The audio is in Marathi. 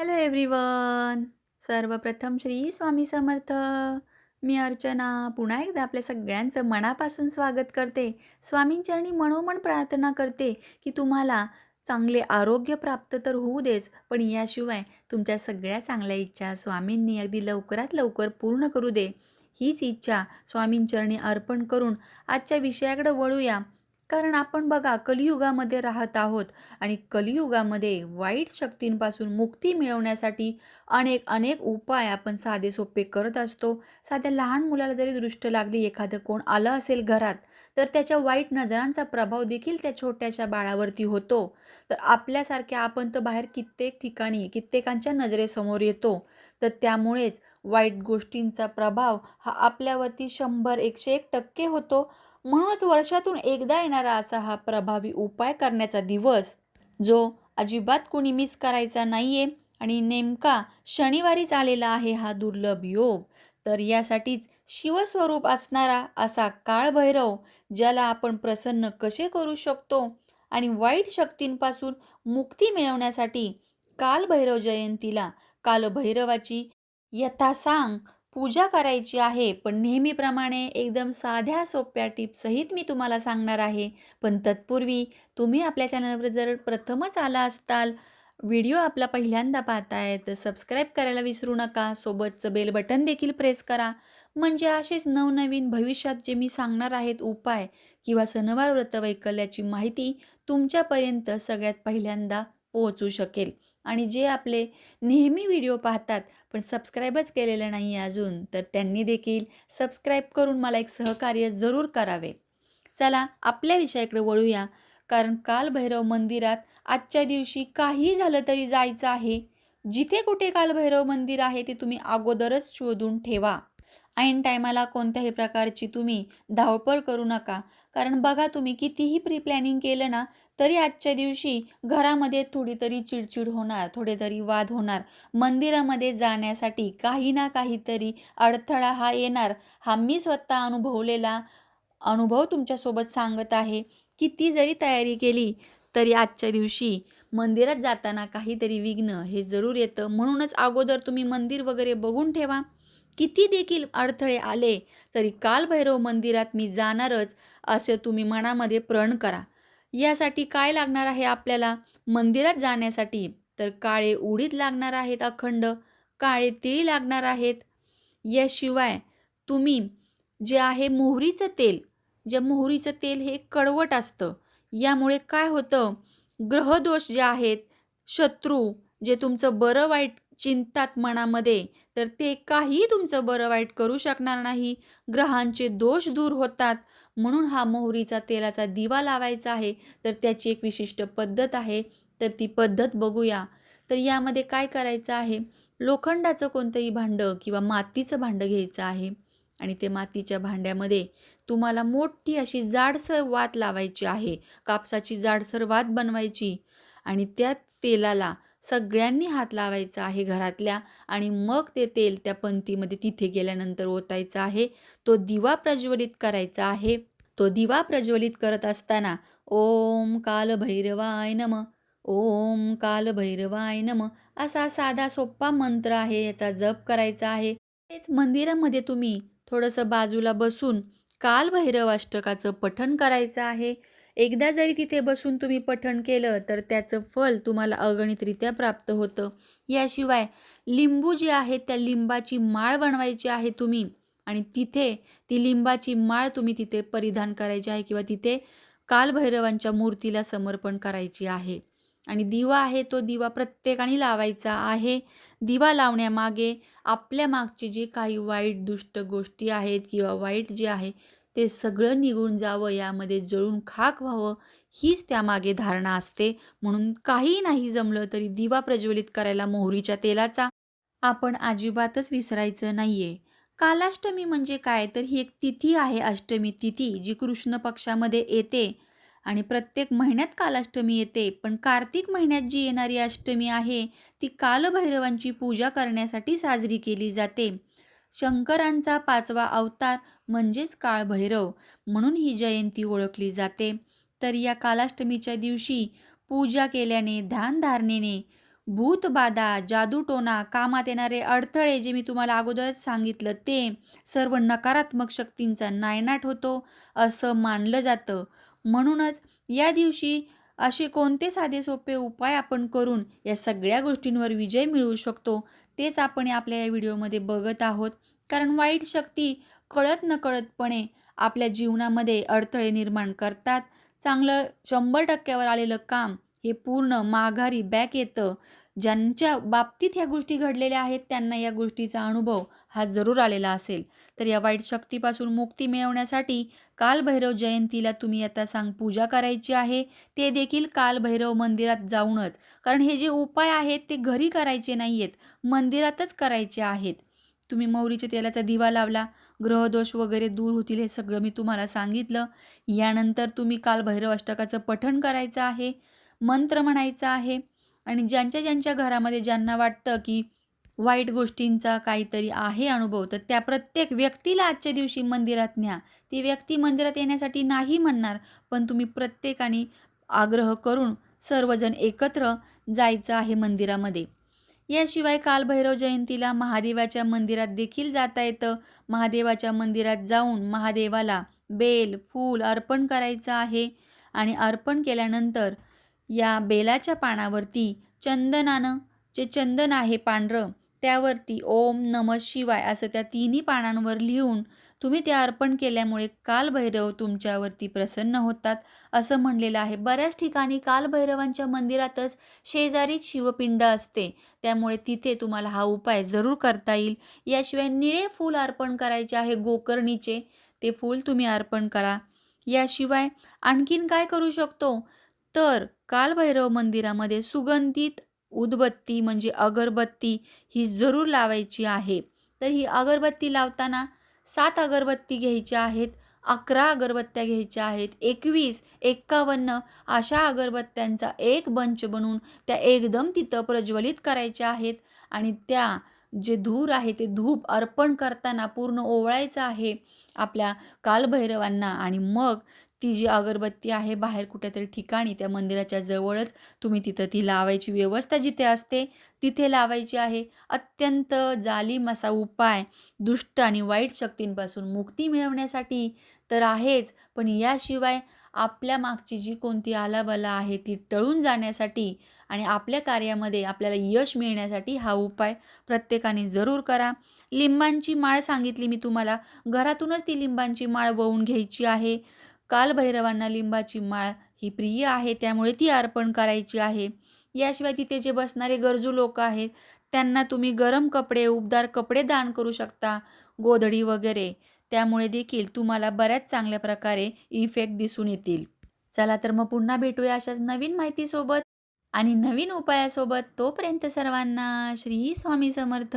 हॅलो एव्हरीवन सर्वप्रथम श्री स्वामी समर्थ. मी अर्चना पुन्हा एकदा आपल्या सगळ्यांचं मनापासून स्वागत करते. स्वामींचरणी मनोमन प्रार्थना करते की तुम्हाला चांगले आरोग्य प्राप्त तर होऊ देच पण याशिवाय तुमच्या सगळ्या चांगल्या इच्छा स्वामींनी अगदी लवकरात लवकर पूर्ण करू दे. हीच इच्छा स्वामींचरणी अर्पण करून आजच्या विषयाकडे वळूया. कारण आपण बघा कलियुगामध्ये राहत आहोत आणि कलियुगामध्ये वाईट शक्तींपासून मुक्ती मिळवण्यासाठी अनेक अनेक उपाय आपण साधे सोपे करत असतो. साध्या लहान मुलाला जरी दृष्ट लागली एखादं कोण आलं असेल घरात तर त्याच्या वाईट नजरांचा प्रभाव देखील त्या छोट्याशा बाळावरती होतो. तर आपल्यासारख्या आपण तर बाहेर कित्येक ठिकाणी कित्येकांच्या नजरेसमोर येतो. तर त्यामुळेच वाईट गोष्टींचा प्रभाव हा आपल्यावरती शंभर एकशे एक टक्के होतो. म्हणूनच वर्षातून एकदा येणारा असा हा प्रभावी उपाय करण्याचा दिवस जो अजिबात कोणी मिस करायचा नाही आहे आणि नेमका शनिवारीच आलेला आहे हा दुर्लभ योग तर यासाठीच शिवस्वरूप असणारा असा काळभैरव ज्याला आपण प्रसन्न कसे करू शकतो आणि वाईट शक्तींपासून मुक्ती मिळवण्यासाठी कालभैरव जयंतीला कालभैरवाची यथासांग पूजा करायची आहे पण नेहमीप्रमाणे एकदम साध्या सोप्या टिप्सहित मी तुम्हाला सांगणार आहे. पण तत्पूर्वी तुम्ही आपल्या चॅनलवर जर प्रथमच आला असताल व्हिडिओ आपला पहिल्यांदा पाहताय तर सबस्क्राईब करायला विसरू नका. सोबतचं बेल बटन देखील प्रेस करा. म्हणजे असेच नवनवीन भविष्यात जे मी सांगणार आहेत उपाय किंवा सणवार व्रतवैकल्याची माहिती तुमच्यापर्यंत सगळ्यात पहिल्यांदा पोहोचू शकेल. आणि जे आपले नेहमी व्हिडिओ पाहतात पण सबस्क्राईबच केलेलं नाही आहे अजून तर त्यांनी देखील सबस्क्राईब करून मला एक सहकार्य जरूर करावे. चला आपल्या विषयाकडे वळूया. कारण कालभैरव मंदिरात आजच्या दिवशी काही झालं तरी जायचं आहे. जिथे कुठे कालभैरव मंदिर आहे ते तुम्ही अगोदरच शोधून ठेवा. ऐन टायमाला कोणत्याही प्रकारची तुम्ही धावपळ करू नका. कारण बघा तुम्ही कितीही प्री प्लॅनिंग केलं ना तरी आजच्या दिवशी घरामध्ये थोडी तरी चिडचिड होणार थोडे तरी वाद होणार. मंदिरामध्ये जाण्यासाठी काही ना काहीतरी अडथळा हा येणार. हा मी स्वतः अनुभवलेला अनुभव तुमच्यासोबत सांगत आहे. किती जरी तयारी केली तरी आजच्या दिवशी मंदिरात जाताना काहीतरी विघ्न हे जरूर येतं. म्हणूनच अगोदर तुम्ही मंदिर वगैरे बघून ठेवा. किती देखील अडथळे आले तरी कालभैरव मंदिरात मी जाणारच असे तुम्ही मनामध्ये प्रण करा. यासाठी काय लागणार आहे आपल्याला? मंदिरात जाण्यासाठी तर काळे उडीद लागणार आहेत अखंड काळे तिळी लागणार आहेत. याशिवाय तुम्ही जे आहे मोहरीचं तेल जे मोहरीचं तेल हे कडवट असतं. यामुळे काय होतं? ग्रहदोष जे आहेत शत्रू जे तुमचं बरं वाईट चिंतात मनामध्ये तर ते काही तुमचं बरं वाईट करू शकणार नाही. ग्रहांचे दोष दूर होतात. म्हणून हा मोहरीचा तेलाचा दिवा लावायचा आहे. तर त्याची एक विशिष्ट पद्धत आहे. तर ती पद्धत बघूया. तर यामध्ये काय करायचं आहे? लोखंडाचं कोणतंही भांडं किंवा मातीचं भांडं घ्यायचं आहे. आणि ते मातीच्या भांड्यामध्ये तुम्हाला मोठी अशी जाडसर वात लावायची आहे. कापसाची जाडसर वात बनवायची. आणि त्या तेलाला सगळ्यांनी हात लावायचा आहे घरातल्या आणि मग ते तेल त्या पंथीमध्ये तिथे गेल्यानंतर ओतायचं आहे. तो दिवा प्रज्वलित करायचा आहे. तो दिवा प्रज्वलित करत असताना ओम काल भैरवाय नम ओम काल भैरवाय नम असा साधा सोप्पा मंत्र आहे याचा जप करायचा आहे. तेच मंदिरामध्ये तुम्ही थोडंसं बाजूला बसून काल भैरव अष्टकाचं पठण करायचं आहे. एकदा जरी तिथे बसून तुम्ही पठण केलं तर त्याचं फल तुम्हाला अगणितरित्या प्राप्त होतं. याशिवाय लिंबू जे आहे त्या लिंबाची माळ बनवायची आहे तुम्ही. आणि तिथे ती लिंबाची माळ तुम्ही तिथे परिधान करायची आहे किंवा तिथे कालभैरवांच्या मूर्तीला समर्पण करायची आहे. आणि दिवा आहे तो दिवा प्रत्येकाने लावायचा आहे. दिवा लावण्यामागे आपल्या मागची जी काही वाईट दुष्ट गोष्टी आहेत किंवा वाईट जे आहे ते सगळं निघून जावं यामध्ये जळून खाक व्हावं हीच त्यामागे धारणा असते. म्हणून काही नाही जमलं तरी दिवा प्रज्वलित करायला मोहरीच्या तेलाचा आपण अजिबातच विसरायचं नाहीये. कालाष्टमी म्हणजे काय? तर ही एक तिथी आहे अष्टमी तिथी जी कृष्ण पक्षामध्ये येते. आणि प्रत्येक महिन्यात कालाष्टमी येते पण कार्तिक महिन्यात जी येणारी अष्टमी आहे ती कालभैरवांची पूजा करण्यासाठी साजरी केली जाते. शंकरांचा पाचवा अवतार म्हणजेच काळभैरव म्हणून ही जयंती ओळखली जाते तर या कालाष्टमीच्या दिवशी पूजा केल्याने ध्यानधारणेने भूतबाधा, जादूटोना कामात येणारे अडथळे जे मी तुम्हाला अगोदरच सांगितलं ते, सर्व नकारात्मक शक्तींचा नायनाट होतो असं मानलं जातं. म्हणूनच या दिवशी असे कोणते साधे सोपे उपाय आपण करून या सगळ्या गोष्टींवर विजय मिळवू शकतो, तेच आपण आपल्या या व्हिडिओमध्ये बघत आहोत. कारण वाईट शक्ती कळत नकळतपणे आपल्या जीवनामध्ये अडथळे निर्माण करतात. चांगलं शंभर टक्क्यावर आलेलं काम हे पूर्ण माघारी बॅक येतं. ज्यांच्या बाबतीत ह्या गोष्टी घडलेल्या आहेत त्यांना या गोष्टीचा अनुभव हा जरूर आलेला असेल. तर या वाईट शक्तीपासून मुक्ती मिळवण्यासाठी कालभैरव जयंतीला तुम्ही आता सांग पूजा करायची आहे. ते देखील कालभैरव मंदिरात जाऊनच. कारण हे जे उपाय आहेत ते घरी करायचे नाही आहेत मंदिरातच करायचे आहेत. तुम्ही मोहरीच्या तेलाचा दिवा लावला, ग्रहदोष वगैरे दूर होतील हे सगळं मी तुम्हाला सांगितलं. यानंतर तुम्ही कालभैरव अष्टकाचं पठण करायचं आहे, मंत्र म्हणायचा आहे आणि ज्यांच्या ज्यांच्या घरामध्ये ज्यांना वाटतं की वाईट गोष्टींचा काहीतरी आहे अनुभव, तर त्या प्रत्येक व्यक्तीला आजच्या दिवशी मंदिरात न्या. ती व्यक्ती मंदिरात येण्यासाठी नाही म्हणणार, पण तुम्ही प्रत्येकाने आग्रह करून सर्वजण एकत्र जायचं आहे मंदिरामध्ये. याशिवाय कालभैरव जयंतीला महादेवाच्या मंदिरात देखील जाता येतं. महादेवाच्या मंदिरात जाऊन महादेवाला बेल, फूल अर्पण करायचं आहे आणि अर्पण केल्यानंतर या बेलाच्या पानावरती चंदनानं जे चंदन आहे पांढरं, त्यावरती ओम नमः शिवाय असं त्या तिन्ही पानांवर लिहून तुम्ही ते अर्पण केल्यामुळे कालभैरव तुमच्यावरती प्रसन्न होतात, असं म्हणलेलं आहे. बऱ्याच ठिकाणी कालभैरवांच्या मंदिरातच शेजारीच शिवपिंड असते. त्यामुळे तिथे तुम्हाला हा उपाय जरूर करता येईल. याशिवाय निळे फूल अर्पण करायचे आहे गोकर्णीचे, ते फूल तुम्ही अर्पण करा. याशिवाय आणखीन काय करू शकतो, तर कालभैरव मंदिरामध्ये सुगंधित उदबत्ती म्हणजे अगरबत्ती ही जरूर लावायची आहे. तर ही अगरबत्ती लावताना सात अगरबत्ती घ्यायच्या आहेत, 11 अगरबत्त्या घ्यायच्या आहेत, 21, 51 अशा अगरबत्त्यांचा एक बंच बनवून त्या एकदम तिथं प्रज्वलित करायच्या आहेत आणि त्या जे धूर आहे ते धूप अर्पण करताना पूर्ण ओवळायचं आहे आपल्या कालभैरवांना आणि मग ती जी अगरबत्ती आहे बाहेर कुठेतरी ठिकाणी त्या मंदिराच्या जवळच तुम्ही तिथं ती लावायची व्यवस्था जिथे असते तिथे लावायची आहे. अत्यंत जालीम असा उपाय दुष्ट आणि वाईट शक्तींपासून मुक्ती मिळवण्यासाठी तर आहेच, पण याशिवाय आपल्या मागची जी कोणती आलाबला आहे ती टळून जाण्यासाठी आणि आपल्या कार्यामध्ये आपल्याला यश मिळण्यासाठी हा उपाय प्रत्येकाने जरूर करा. लिंबांची माळ सांगितली मी तुम्हाला. घरातूनच ती लिंबांची माळ वळून घ्यायची आहे. कालभैरवांना लिंबाची माळ ही प्रिय आहे, त्यामुळे ती अर्पण करायची आहे. याशिवाय तिथे जे बसणारे गरजू लोकं आहेत, त्यांना तुम्ही गरम कपडे, उबदार कपडे दान करू शकता, गोधडी वगैरे. त्यामुळे देखील तुम्हाला बऱ्याच चांगल्या प्रकारे इफेक्ट दिसून येतील. चला तर मग पुन्हा भेटूया अशाच नवीन माहितीसोबत आणि नवीन उपायासोबत. तोपर्यंत सर्वांना श्री स्वामी समर्थ.